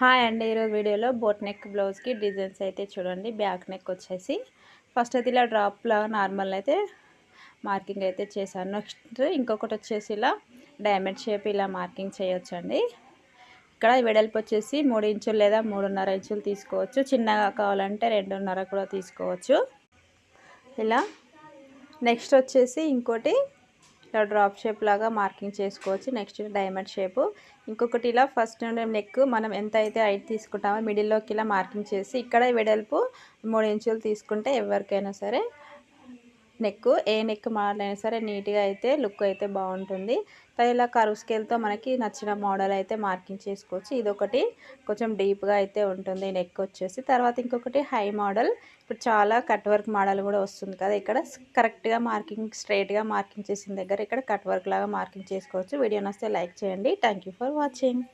Hi అండి ఈరోజు వీడియోలో బోట్ నెక్ బ్లౌజ్కి డిజైన్స్ అయితే చూడండి. బ్యాక్ నెక్ వచ్చేసి ఫస్ట్ అయితే ఇలా డ్రాప్లా నార్మల్ అయితే మార్కింగ్ అయితే చేశాను. నెక్స్ట్ ఇంకొకటి వచ్చేసి ఇలా డైమండ్ షేప్ ఇలా మార్కింగ్ చేయొచ్చండి. ఇక్కడ వెడల్పు వచ్చేసి మూడు ఇంచులు లేదా మూడున్నర ఇంచులు తీసుకోవచ్చు. చిన్నగా కావాలంటే రెండున్నర కూడా తీసుకోవచ్చు. ఇలా నెక్స్ట్ వచ్చేసి ఇంకోటి ఇలా డ్రాప్ షేప్ లాగా మార్కింగ్ చేసుకోవచ్చు. నెక్స్ట్ డైమండ్ షేపు ఇంకొకటి ఇలా ఫస్ట్ నెక్ మనం ఎంత అయితే హైట్ తీసుకుంటామో మిడిల్లోకి ఇలా మార్కింగ్ చేసి ఇక్కడ వెడల్పు మూడు ఇంచులు తీసుకుంటే ఎవరికైనా సరే నెక్ ఏ నెక్ మోడల్ అయినా సరే నీట్గా అయితే లుక్ అయితే బాగుంటుంది. ఇలా కరువు స్కేల్తో మనకి నచ్చిన మోడల్ అయితే మార్కింగ్ చేసుకోవచ్చు. ఇదొకటి కొంచెం డీప్గా అయితే ఉంటుంది. నెక్ వచ్చేసి తర్వాత ఇంకొకటి హై మోడల్. ఇప్పుడు చాలా కట్ వర్క్ మోడల్ కూడా వస్తుంది కదా. ఇక్కడ కరెక్ట్గా మార్కింగ్ స్ట్రైట్గా మార్కింగ్ చేసిన దగ్గర ఇక్కడ కట్ వర్క్ లాగా మార్కింగ్ చేసుకోవచ్చు. వీడియో నస్తే లైక్ చేయండి. Thank for watching.